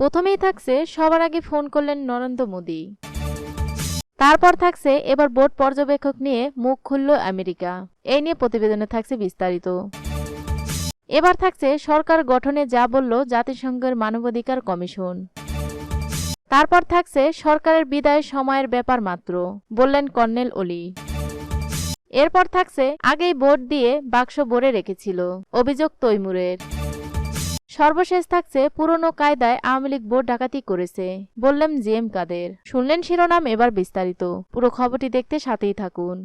প্রথমেই থাকছে, সবার আগে ফোন করলেন নরেন্দ্র মোদী। তারপর থাকছে, এবার বোর্ড পর্যবেক্ষক নিয়ে মুখ খুলল আমেরিকা। এই নিয়ে প্রতিবেদনে থাকছে বিস্তারিত। এবার থাকছে, সরকার গঠনে যা বলল জাতিসংঘের মানবাধিকার কমিশন। তারপর থাকছে, সরকারের বিদায় সময়ের ব্যাপার মাত্র, বললেন কর্নেল অলি। এরপর থাকছে, আগেই ভোট দিয়ে বাক্স ভরে রেখেছিল, অভিযোগ তৈমুরের। সর্বশেষ থাকছে পুরনো কায়দায় আওয়ামী লীগ ভোট ডাকাতি করেছে, বললেন জি এম কাদের। শুনলেন শিরোনাম এবার বিস্তারিত। পুরো খবরটি দেখতে সাথেই থাকুন।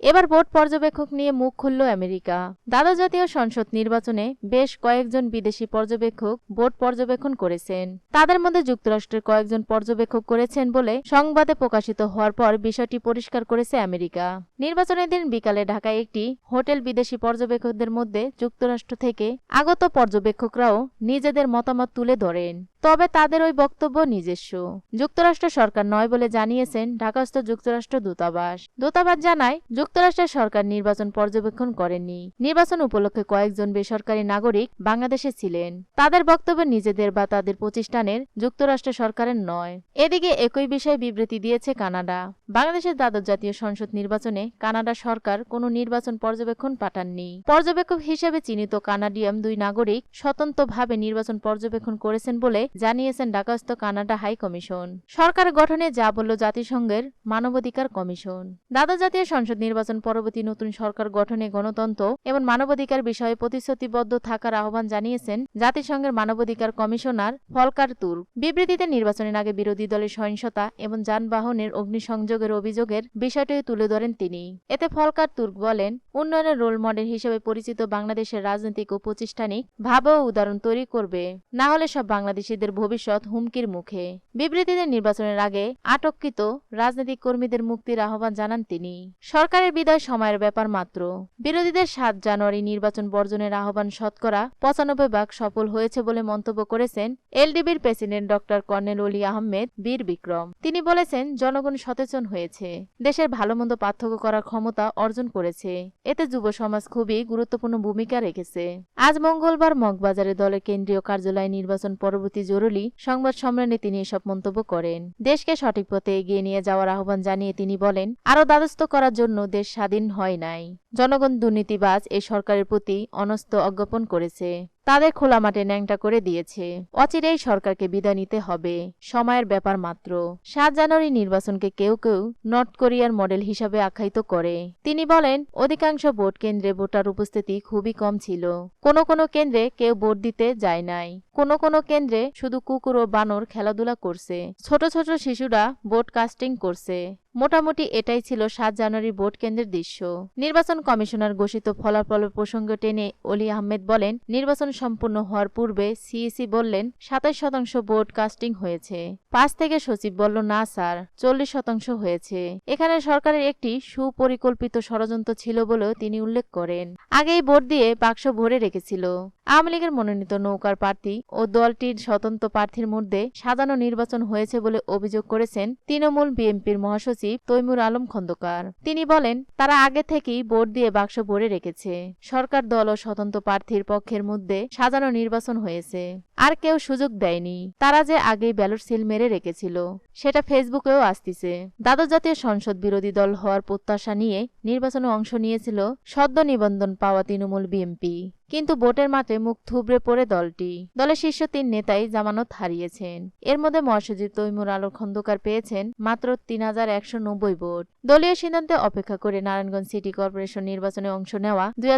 এবার ভোট পর্যবেক্ষক নিয়ে মুখ খুলল আমেরিকা। দ্বাদশ জাতীয় সংসদ নির্বাচনে বেশ কয়েকজন বিদেশি পর্যবেক্ষক ভোট পর্যবেক্ষণ করেছেন। তাদের মধ্যে যুক্তরাষ্ট্রের কয়েকজন পর্যবেক্ষক করেছেন বলে সংবাদে প্রকাশিত হওয়ার পর বিষয়টি পরিষ্কার করেছে আমেরিকা। নির্বাচনের দিন বিকালে ঢাকায় একটি হোটেল বিদেশি পর্যবেক্ষকদের মধ্যে যুক্তরাষ্ট্র থেকে আগত পর্যবেক্ষকরাও নিজেদের মতামত তুলে ধরেন। তবে তাদের ওই বক্তব্য নিজস্ব। যুক্তরাষ্ট্র সরকার নয় বলে জানিয়েছেন ঢাকাস্থ যুক্তরাষ্ট্র দূতাবাস। দূতাবাস জানায় যুক্তরাষ্ট্রের সরকার নির্বাচন পর্যবেক্ষণ করেনি নির্বাচন উপলক্ষে কয়েকজন বেসরকারি নাগরিক বাংলাদেশে ছিলেন। তাদের বক্তব্য নিজেদের বা তাদের প্রতিষ্ঠানের যুক্তরাষ্ট্র সরকারের নয়। এদিকে একই বিষয়ে বিবৃতি দিয়েছে কানাডা। বাংলাদেশের দ্বাদশ জাতীয় সংসদ নির্বাচনে কানাডা সরকার কোনো নির্বাচন পর্যবেক্ষণ পাঠাননি। পর্যবেক্ষক হিসেবে চিহ্নিত কানাডিয়াম দুই নাগরিক স্বতন্ত্রভাবে নির্বাচন পর্যবেক্ষণ করেছেন বলে জানিয়েছেন ঢাকাস্থ কানাডা হাই কমিশন। সরকার গঠনে যা বলল জাতিসংঘের মানবাধিকার কমিশন। দ্বাদশ জাতীয় সংসদ নির্বাচন পরবর্তী নতুন সরকার গঠনে গণতন্ত্র এবং মানবাধিকার বিষয়ে প্রতিশ্রুতিবদ্ধ থাকার আহ্বান জানিয়েছেন জাতিসংঘের মানবাধিকার কমিশনার ফলকার তুর বিবৃতিতে নির্বাচনের আগে বিরোধী দলের সহিংসতা এবং যানবাহনের অগ্নিসংযোগের অভিযোগের বিষয়টি তুলে ধরেন তিনি। এতে ফলকার তুর্ক বলেন, উন্নয়নের রোল মডেল হিসেবে পরিচিত বাংলাদেশের রাজনৈতিক ও প্রতিষ্ঠানিক ভাবে উদাহরণ তৈরি করবে। না হলে সব বাংলাদেশিদের ভবিষ্যৎ হুমকির মুখে। বিবৃতিতে নির্বাচনের আগে আটককৃত রাজনৈতিক কর্মীদের মুক্তির আহ্বান জানান তিনি। সরকারের বিদায় সময়ের ব্যাপার মাত্র। বিরোধীদের সাত জানুয়ারি নির্বাচন বর্জনের আহ্বান শতকরা পঁচানব্বই ভাগ সফল হয়েছে বলে মন্তব্য করেছেন এলডিবির প্রেসিডেন্ট ডক্টর কর্নেল অলি আহমেদ বীর বিক্রম। তিনি বলেছেন, জনগণ সচেতন হয়েছে। দেশের ভালো মন্দ পার্থক্য করার ক্ষমতা অর্জন করেছে। এতে যুব সমাজ খুবই গুরুত্বপূর্ণ ভূমিকা রেখেছে। আজ মঙ্গলবার মগবাজারে দলের কেন্দ্রীয় কার্যালয়ে নির্বাচন পরবর্তী জরুরি, সংবাদ সম্মেলনে তিনি এসব মন্তব্য করেন। দেশকে সঠিক পথে এগিয়ে নিয়ে যাওয়ার আহ্বান জানিয়ে তিনি বলেন, আরও দ্বাদস্থ করার জন্য দেশ স্বাধীন হয় নাই। জনগণ দুর্নীতিবাজ এই সরকারের প্রতি অনস্ত অজ্ঞাপন করেছে। তাদের খোলা মাঠে ন্যাংটা করে দিয়েছে। অচিরেই সরকারকে বিদায় নিতে হবে। সময়ের ব্যাপার মাত্র। সাত জানুয়ারি নির্বাচনকে কেউ কেউ নর্থ কোরিয়ার মডেল হিসাবে আখ্যায়িত করে। তিনি বলেন, অধিকাংশ ভোট কেন্দ্রে ভোটার উপস্থিতি খুবই কম ছিল। কোনো কোনো কেন্দ্রে কেউ ভোট দিতে যায় নাই। কোনো কোনো কেন্দ্রে শুধু কুকুর ও বানর খেলাধুলা করছে। ছোট ছোট শিশুরা ভোট কাস্টিং করছে। মোটামুটি এটাই ছিল সাত জানুয়ারি ভোট কেন্দ্রের দৃশ্য। নির্বাচন কমিশনার ঘোষিত ফলাফলের প্রসঙ্গ টেনে অলি আহমেদ বলেন, নির্বাচন সম্পূর্ণ হওয়ার পূর্বে সিইসি বললেন, সাতাশ শতাংশ ভোট কাস্টিং হয়েছে। পাঁচ থেকে সচিব বলল, না, স্যার, চল্লিশ শতাংশ হয়েছে। এখানে সরকারের একটি সুপরিকল্পিত ষড়যন্ত্র ছিল বলেও তিনি উল্লেখ করেন। আগেই ভোট দিয়ে বাক্স ভরে রেখেছিল। আওয়ামী লীগের মনোনীত নৌকার প্রার্থী ও দলটির স্বতন্ত্র প্রার্থীর মধ্যে সাজানো নির্বাচন হয়েছে বলে অভিযোগ করেছেন তৃণমূল বিএনপির মহাসচিব তৈমুর আলম খন্দকার। তিনি বলেন, তারা আগে থেকেই ভোট দিয়ে বাক্স ভরে রেখেছে। সরকার দল ও স্বতন্ত্র প্রার্থীর পক্ষের মধ্যে সাজানো নির্বাচন হয়েছে। আর কেউ সুযোগ দেয়নি। তারা যে আগেই ব্যালট সিল মেরে রেখেছিল, সেটা ফেসবুকেও আসতিছে। দ্বাদশ জাতীয় সংসদ বিরোধী দল হওয়ার প্রত্যাশা নিয়ে নির্বাচনে অংশ নিয়েছিল সদ্য নিবন্ধন পাওয়া তৃণমূল বিএনপি। কিন্তু ভোটের মাঠে মুখ থুবড়ে পড়ে দলটি। দলের শীর্ষ তিন নেতাই জামানত হারিয়েছেন। এর মধ্যে মহাসচিব তৈমুর আলো খন্দকার পেয়েছেন মাত্র তিন হাজার একশো নব্বই ভোট। দলীয় সিদ্ধান্তে অপেক্ষা করে নারায়ণগঞ্জ সিটি কর্পোরেশন নির্বাচনে অংশ নেওয়া দুই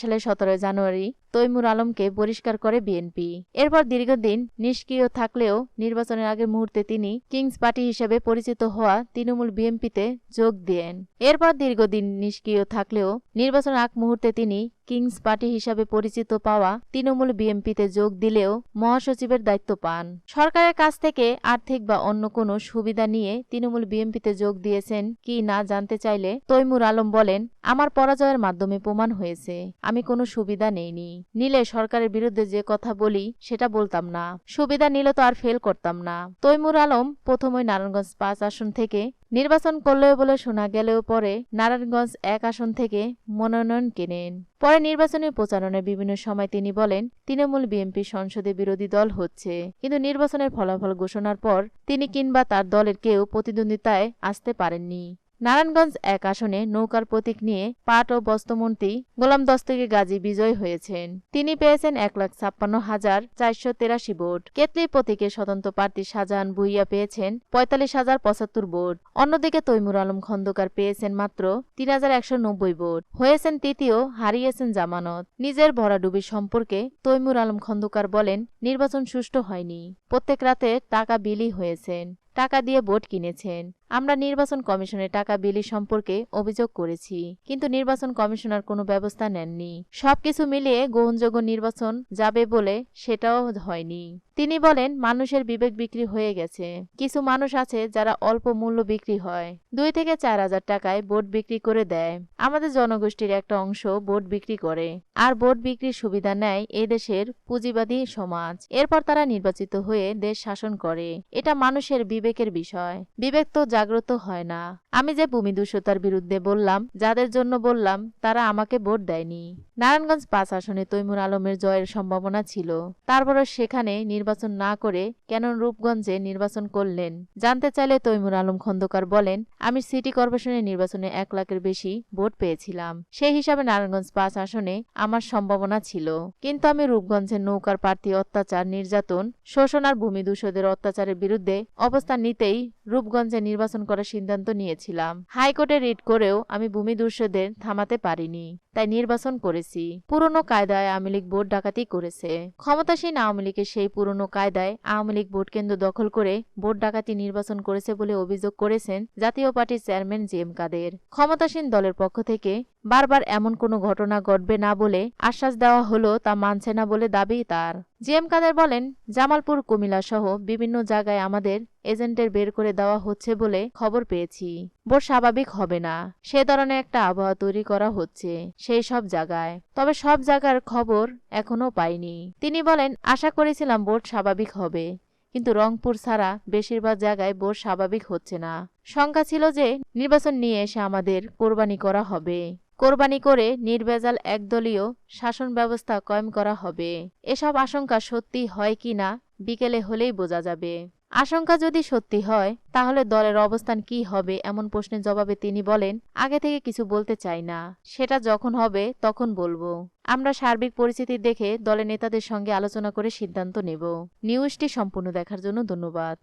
সালের সতেরোই জানুয়ারি তৈমুর আলমকে বহিষ্কার করে বিএনপি। এরপর দীর্ঘদিন নিষ্ক্রিয় থাকলেও নির্বাচনের আগের মুহূর্তে তিনি কিংস পার্টি হিসেবে পরিচিত হওয়া তৃণমূল বিএনপিতে যোগ দেন। এরপর দীর্ঘদিন নিষ্ক্রিয় থাকলেও নির্বাচনের আগ মুহূর্তে তিনি কিংস পার্টি হিসাবে পরিচিত পাওয়া তৃণমূল বিএনপিতে যোগ দিলেও মহাসচিবের দায়িত্ব পান। সরকারের কাছ থেকে আর্থিক বা অন্য কোনো সুবিধা নিয়ে তৃণমূল বিএনপিতে যোগ দিয়েছেন কি না জানতে চাইলে তৈমুর আলম বলেন, আমার পরাজয়ের মাধ্যমে প্রমাণ হয়েছে। আমি কোনো সুবিধা নেইনি। নিলে সরকারের বিরুদ্ধে যে কথা বলি, সেটা বলতাম না। সুবিধা নিলে তো আর ফেল করতাম না। তৈমুর আলম প্রথমই নারায়ণগঞ্জ পাঁচ আসন থেকে নির্বাচন করলেও বলে শোনা গেলেও পরে নারায়ণগঞ্জ এক আসন থেকে মনোনয়ন কেনেন। পরে নির্বাচনী প্রচারণের বিভিন্ন সময় তিনি বলেন, তৃণমূল বিএনপি সংসদে বিরোধী দল হচ্ছে। কিন্তু নির্বাচনের ফলাফল ঘোষণার পর তিনি কিংবা তার দলের কেউ প্রতিদ্বন্দ্বিতায় আসতে পারেননি। নারায়ণগঞ্জ এক আসনে নৌকার প্রতীক নিয়ে পাট ও বস্ত্রমন্ত্রী গোলাম দস্তগীর গাজী বিজয় হয়েছেন। তিনি পেয়েছেন এক লাখ ছাপ্পান্ন হাজার চারশো তেরাশি ভোট। কেতলি প্রতীকে স্বতন্ত্র প্রার্থী শাহজাহান ভুইয়া পেয়েছেন পঁয়তাল্লিশ হাজার পঁচাত্তর ভোট। অন্যদিকে তৈমুর আলম খন্দকার পেয়েছেন মাত্র তিন হাজার একশো নব্বই ভোট। হয়েছেন তৃতীয় হারিয়েছেন জামানত। নিজের ভরাডুবি সম্পর্কে তৈমুর আলম খন্দকার বলেন, নির্বাচন সুষ্ঠু হয়নি। প্রত্যেক রাতে টাকা বিলি হয়েছেন। টাকা দিয়ে ভোট কিনেছেন। আমরা নির্বাচন কমিশনে টাকা বিলি সম্পর্কে অভিযোগ করেছি, কিন্তু নির্বাচন কমিশনার কোনো ব্যবস্থা নেননি। সবকিছু মিলিয়ে গ্রহণযোগ্য নির্বাচন যাবে বলে সেটাও হয়নি। তিনি বলেন, মানুষের বিবেক বিক্রি হয়ে গেছে। কিছু মানুষ আছে যারা অল্প মূল্য বিক্রি হয়। দুই থেকে চার হাজার টাকায় বোট বিক্রি করে দেয়। আমাদের জনগোষ্ঠীর একটা অংশ বোট বিক্রি করে। আর বোট বিক্রির সুবিধা নেয় এদেশের পুঁজিবাদী সমাজ। এরপর তারা নির্বাচিত হয়ে দেশ শাসন করে। এটা মানুষের বিবেকের বিষয়। বিবেক তো জাগ্রত হয় না। আমি যে ভূমিদূষতার বিরুদ্ধে বললাম, যাদের জন্য বললাম, তারা আমাকে ভোট দেয়নি। নারায়ণগঞ্জ পাঁচ আসনে তৈমুর আলমের জয়ের সম্ভাবনা ছিল। তারপরও সেখানে নির্বাচন না করে কেন রূপগঞ্জে নির্বাচন করলেন? জানতে চাইলে তৈমুর আলম খন্দকার বলেন, আমি সিটি কর্পোরেশনের নির্বাচনে এক লাখের বেশি ভোট পেয়েছিলাম। সেই হিসাবে নারায়ণগঞ্জ পাঁচ আসনে আমার সম্ভাবনা ছিল। কিন্তু আমি রূপগঞ্জের নৌকার প্রার্থী অত্যাচার, নির্যাতন, শোষণ আর ভূমিদূষদের অত্যাচারের বিরুদ্ধে অবস্থান নিতেই রূপগঞ্জে নির্বাচন করার সিদ্ধান্ত নিয়েছিলাম। হাইকোর্টে রিট করেও আমি ভূমি ভূমিদূষদের থামাতে পারিনি, তাই নির্বাচন করেছি। পুরনো কায়দায় আওয়ামী লীগ ভোট ডাকাতি করেছে। ক্ষমতাসীন আওয়ামী লীগের সেই পুরনো কায়দায় আওয়ামী লীগ ভোট কেন্দ্র দখল করে ভোট ডাকাতি নির্বাচন করেছে বলে অভিযোগ করেছেন জাতীয় পার্টির চেয়ারম্যান জি এম কাদের। ক্ষমতাসীন দলের পক্ষ থেকে বারবার এমন কোনো ঘটনা ঘটবে না বলে আশ্বাস দেওয়া হলো তা মানছে না বলে দাবি তার। জি এম কাদের বলেন, জামালপুর কুমিল্লা সহ বিভিন্ন জায়গায় আমাদের এজেন্টের বের করে দেওয়া হচ্ছে বলে খবর পেয়েছি। ভোট স্বাভাবিক হবে না। সে ধরনের একটা আবহাওয়া তৈরি করা হচ্ছে সেই সব জায়গায়। তবে সব জায়গার খবর এখনও পাইনি। তিনি বলেন, আশা করেছিলাম ভোট স্বাভাবিক হবে। কিন্তু রংপুর ছাড়া বেশিরভাগ জায়গায় ভোট স্বাভাবিক হচ্ছে না। শঙ্কা ছিল যে নির্বাচন নিয়ে এসে আমাদের কোরবানি করা হবে। কোরবানি করে নির্ভেজাল একদলীয় শাসন ব্যবস্থা কয়েম করা হবে। এসব আশঙ্কা সত্যি হয় কি না বিকেলে হলেই বোঝা যাবে। আশঙ্কা যদি সত্যি হয়, তাহলে দলের অবস্থান কি হবে এমন প্রশ্নের জবাবে তিনি বলেন, আগে থেকে কিছু বলতে চাই না। সেটা যখন হবে, তখন বলব। আমরা সার্বিক পরিস্থিতি দেখে দলের নেতাদের সঙ্গে আলোচনা করে সিদ্ধান্ত নেব। নিউজটি সম্পূর্ণ দেখার জন্য ধন্যবাদ।